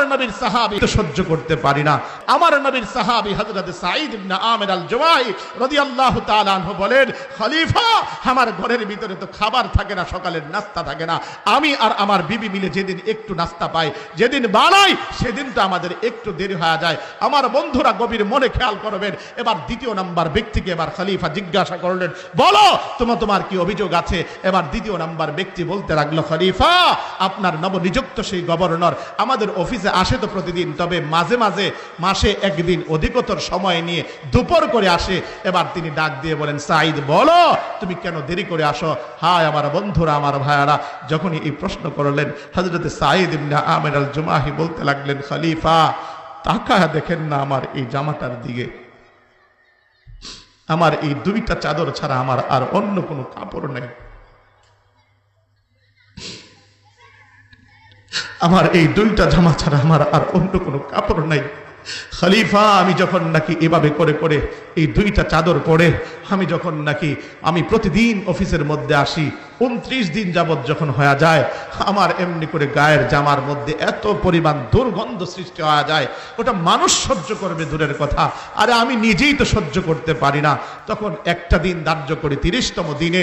আমার নবীর সাহাবি তো সহ্য করতে পারি না। আমার নবীর সাহাবি হযরত সাঈদ ইবনে আমির আল জওয়াহি রাদিয়াল্লাহু তাআলা আনহু বলেন, খলিফা, আমার ঘরের ভিতরে তো খাবার থাকে না, সকালের নাস্তা থাকে না। আমি আর আমার বিবি মিলে যেদিন একটু নাস্তা পাই, যেদিন বানাই সেদিন তো আমাদের একটু দেরি হয়ে যায়। আমার বন্ধুরা গভীর মনে খেয়াল করবেন। এবার দ্বিতীয় নাম্বার ব্যক্তিকে এবার খলিফা জিজ্ঞাসা করলেন, বলো তোমার তোমার কি অভিযোগ আছে? এবার দ্বিতীয় নাম্বার ব্যক্তি বলতে লাগল, খলিফা, আপনার নবনিযুক্ত সেই গভর্নর আমাদের অফিসে আসে তো প্রতিদিন, তবে মাঝে মাঝে মাসে একদিন অধিকতর সময় নিয়ে দুপুর করে আসে। এবার তিনি ডাক দিয়ে বলেন সাইদ বলো, তুমি কেন দেরি করে আসো? হায়, আমার বন্ধুরা, আমার ভাইয়ারা। যখনই এই প্রশ্ন করলেন হজরত সাইদ ইবনে আমির আল জুমাহি বলতে লাগলেন, খলিফা, তাকায় দেখেন না আমার এই জামাটার দিকে। আমার এই দুইটা চাদর ছাড়া আমার আর অন্য কোনো কাপড় নেই। আমার এই দুইটা জামা ছাড়া আমার আর অন্য কোনো কাপড় নাই। খালিফা, আমি যখন নাকি এভাবে করে করে এই দুইটা চাদর পরে আমি যখন নাকি আমি প্রতিদিন অফিসের মধ্যে আসি, উনত্রিশ দিন যাবৎ যখন হয়ে যায়, আমার এমনি করে গায়ের জামার মধ্যে এত পরিমাণ দুর্গন্ধ সৃষ্টি হওয়া যায়, ওটা মানুষ সহ্য করবে দূরের কথা। আরে আমি নিজেই তো সহ্য করতে পারি না। তখন একটা দিন ধার্য করি, তিরিশতম দিনে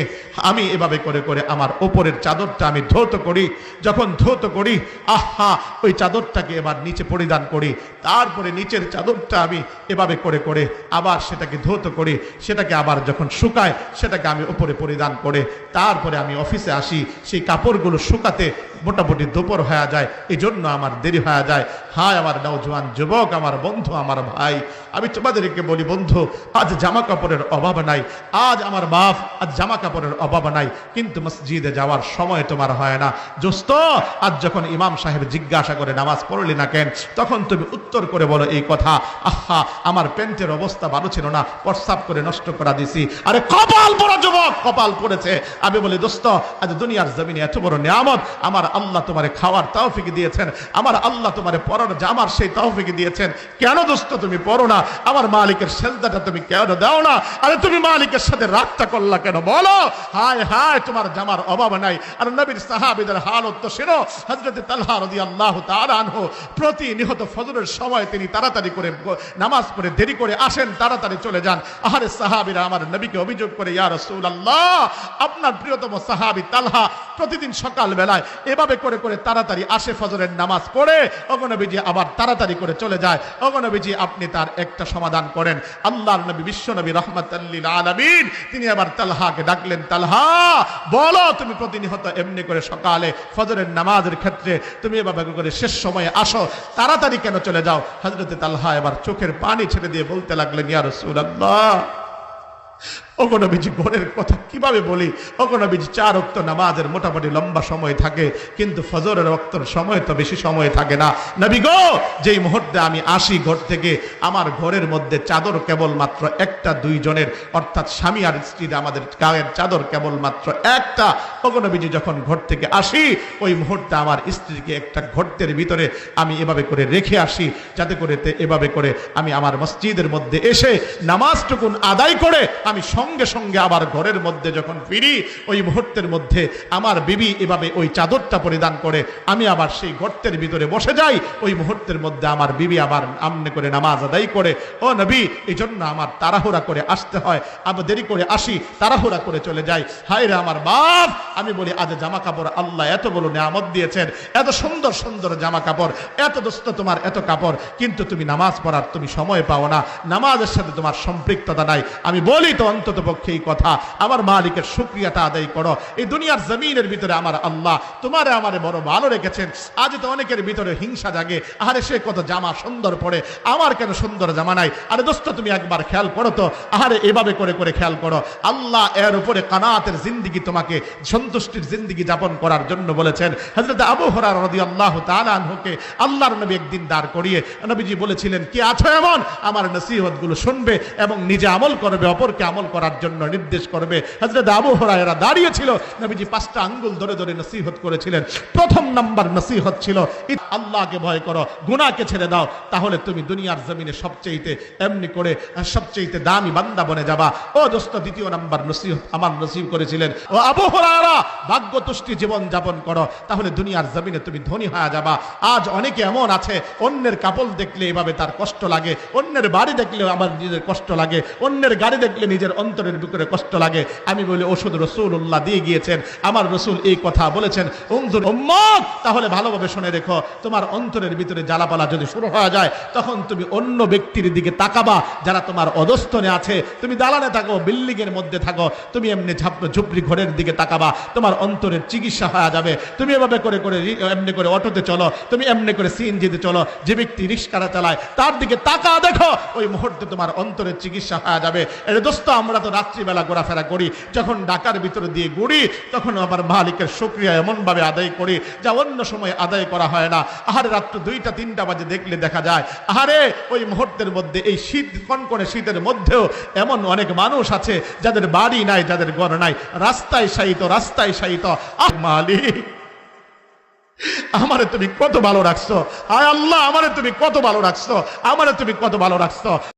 আমি এভাবে করে করে আমার ওপরের চাদরটা আমি ধৌত করি। যখন ধৌত করি, আহা, ওই চাদরটাকে এবার নিচে পরিধান করি। তারপরে নিচের চাদরটা আমি এভাবে করে করে আবার সেটাকে ধৌত করি। সেটাকে আবার যখন শুকায় সেটাকে আমি উপরে পরিধান করে তারপরে আমি অফিসে আসি সেই কাপড়গুলো শুকাতে মোটামুটি দুপুর হয়ে যায় এই জন্য আমার দেরি হয়ে যায়। হায় আমার নওজোয়ান যুবক, আমার বন্ধু, আমার ভাই। আমি তোমাদেরকে বলি, বন্ধু, আজ জামা কাপড়ের অভাব নাই। আজ আমার বাপ আজ জামা কাপড়ের অভাব নাই। কিন্তু মসজিদে যাওয়ার সময় তোমার হয় না। দোস্ত, আজ যখন ইমাম সাহেব জিজ্ঞাসা করে নামাজ পড়লি না কেন, তখন তুমি উত্তর করে বলো এই কথা, আহা, আমার প্যান্টের অবস্থা ভালো ছিল না প্রস্তাব করে নষ্ট করা দিছি। আরে কপাল পড়া যুবক, কপাল পড়েছে। আমি বলি, দোস্ত, আজ দুনিয়ার জমিনে এত বড় নিয়ামত, আমার আল্লাহ তোমারে খাওয়ার তৌফিক দিয়েছেন, আমার আল্লাহ তোমারে পরার জামার সেই তৌফিক দিয়েছেন। কেন দোস্ত তুমি পড়ো না? আমার মালিকের সেজদাটা তুমি কেন দাও না? আরে তুমি মালিকের সাথে রাগটা করলা কেন? বলো। হায় হায়, তোমার জামার অভাব নাই। আর নবীর সাহাবিদের হালত তো শোনো হজরত তালহা রাদিয়াল্লাহু তাআলা আনহু প্রতি নিহত ফজরের সময় তিনি তাড়াতাড়ি করে নামাজ পড়ে দেরি করে আসেন, তাড়াতাড়ি চলে যান। আহারে সাহাবীরা আমার নবীকে অভিযোগ করে, ইয়া রাসূলুল্লাহ, আপনার প্রিয়তম সাহাবী তালহা প্রতিদিন সকাল বেলায় এভাবে করে করে তাড়াতাড়ি আসে ফজরের নামাজ পড়ে, অগণবীজি আবার তাড়াতাড়ি করে চলে যায়। অগণবীজি আপনি তার একটা সমাধান করেন। আল্লাহর নবী, বিশ্ব নবী রহমতাল্লিল আলমিন, তিনি আবার তালহাকে ডাকলেন, তালহা, বলো তুমি প্রতিনিহত এমনি করে সকালে ফজরের নামাজের ক্ষেত্রে তুমি এভাবে করে শেষ সময়ে আসো, তাড়াতাড়ি কেন চলে যাও? হজরতে তালহা এবার চোখের পানি ছেড়ে দিয়ে বলতে লাগলেন, ইয়া রাসূলুল্লাহ অগণবীজি ঘরের কথা কীভাবে বলি? অগণবীজি চার অক্ত নামাজের মোটামুটি লম্বা সময় থাকে, কিন্তু ফজরের অক্তর সময় তো বেশি সময় থাকে না। নবী গো, যেই মুহূর্তে আমি আসি ঘর থেকে, আমার ঘরের মধ্যে চাদর কেবল মাত্র একটা দুইজনের অর্থাৎ স্বামী আর স্ত্রীর আমাদের গায়ের চাদর কেবল মাত্র একটা অগণবীজি যখন ঘর থেকে আসি, ওই মুহূর্তে আমার স্ত্রীকে একটা ঘরতের ভিতরে আমি এভাবে করে রেখে আসি, যাতে করে এভাবে করে আমি আমার মসজিদের মধ্যে এসে নামাজটুকুন আদায় করে আমি সঙ্গে সঙ্গে আবার ঘরের মধ্যে যখন ফিরি, ওই মুহূর্তের মধ্যে আমার বিবি এভাবে ওই চাদরটা পরিধান করে আমি আবার সেই গর্তের ভিতরে বসে যাই, ওই মুহূর্তের মধ্যে আমার বিবি আবার আমনে করে নামাজ আদায় করে, ও নবী এই জন্য আমার তাড়াহুড়া করে আসতে হয়, আবার দেরি করে আসি, তাড়াহুড়া করে চলে যাই। হায় আমার বাপ, আমি বলি, আজ জামা কাপড় আল্লাহ এত বড় নিয়ামত দিয়েছেন, এত সুন্দর সুন্দর জামা কাপড় এত দোস্ত তোমার এত কাপড়, কিন্তু তুমি নামাজ পড়ার তুমি সময় পাও না, নামাজের সাথে তোমার সম্পৃক্ততা নাই। আমি বলি, তো অন্তত পক্ষে এই কথা। আমার মালিকের শুক্রিয়াটা আদায় করো। এই দুনিয়ার জমিনের ভিতরে আমার আল্লাহ তোমারে আমারে বড় ভালো রেখেছেন। আজ তো অনেকের ভিতরে হিংসা জাগে। আরে সে কত জামা সুন্দর পরে। আমার কেন সুন্দর জামা নাই? আরে দোস্ত, তুমি একবার খেয়াল করো তো। আরে এভাবে করে করে খেয়াল করো। আল্লাহ এর উপরে কানাতের জিন্দিগি তোমাকে, সন্তুষ্টির জিন্দিগি যাপন করার জন্য বলেছেন। হজরত আবু হরার রদি আল্লাহ তালানহুকে আল্লাহর নবী একদিন দাঁড় করিয়ে নবীজি বলেছিলেন, কি আছো এমন? আমার নসিহতগুলো শুনবে এবং নিজে আমল করবে, অপরকে আমল করার করার জন্য নির্দেশ করবে। হজরত আবু হরায়রা দাঁড়িয়েছিল, নবীজি পাঁচটা আঙ্গুল ধরে ধরে নসিহত করেছিলেন। প্রথম নাম্বার নসিহত ছিল আল্লাহকে ভয় করো, গুনাহকে ছেড়ে দাও, তাহলে তুমি দুনিয়ার জমিনে সবচেয়েতে, এমনি করে সবচেয়েতে দামি বান্দা বনে যাবা। ও দোস্ত, দ্বিতীয় নাম্বার নসিহত আমার নসিব করেছিলেন। ও আবু হরায়রা ভাগ্য তুষ্টি জীবন যাপন করো, তাহলে দুনিয়ার জমিনে তুমি ধনী হয়ে যাবা। আজ অনেকে এমন আছে, অন্যের কাপড় দেখলে এভাবে তার কষ্ট লাগে, অন্যের বাড়ি দেখলে আমার নিজের কষ্ট লাগে, অন্যের গাড়ি দেখলে নিজের অন্তরের ভিতরে কষ্ট লাগে। আমি বলি, ওষুধ রসুল্লাহ দিয়ে গিয়েছেন। আমার রসুল এই কথা বলেছেন। উম্মত! তাহলে ভালোভাবে শুনে রেখো, তোমার অন্তরের ভিতরে জ্বালাপালা যদি শুরু হয়ে যায়, তখন তুমি অন্য ব্যক্তির দিকে তাকাবা যারা তোমার অধস্তনে আছে। তুমি দালানে থাকো বিল্ডিং এর মধ্যে থাকো। তুমি এমনি ঝাপ- ঝুপড়ি ঘরের দিকে তাকাবা, তোমার অন্তরের চিকিৎসা হয়ে যাবে। তুমি এভাবে করে করে এমনি করে অটোতে চলো, তুমি এমনি করে সিএনজিতে চলো, যে ব্যক্তি রিক্সাটা চালায়, তার দিকে তাকা দেখো, ওই মুহূর্তে তোমার অন্তরের চিকিৎসা হয়ে যাবে। এটা দোস্ত, আমরা তো রাত্রিবেলা ঘোরাফেরা করি, যখন ঢাকার ভিতরে দিয়ে ঘুরি তখন আমার মালিকের শুক্রিয়া এমনভাবে আদায় করি যা অন্য সময় আদায় করা হয় না। আহারে রাত্র দুইটা, তিনটা বাজে দেখলে দেখা যায়, আহারে ওই মুহূর্তের মধ্যে, এই শীত, কনকনে শীতের মধ্যেও এমন অনেক মানুষ আছে যাদের বাড়ি নাই, যাদের ঘর নাই। রাস্তায় শায়িত রাস্তায় শায়িত। আহ, মালিক, আমারে তুমি কত ভালো রাখছো? আয় আল্লাহ, আমারে তুমি কত ভালো রাখছো? আমারে তুমি কত ভালো রাখছো?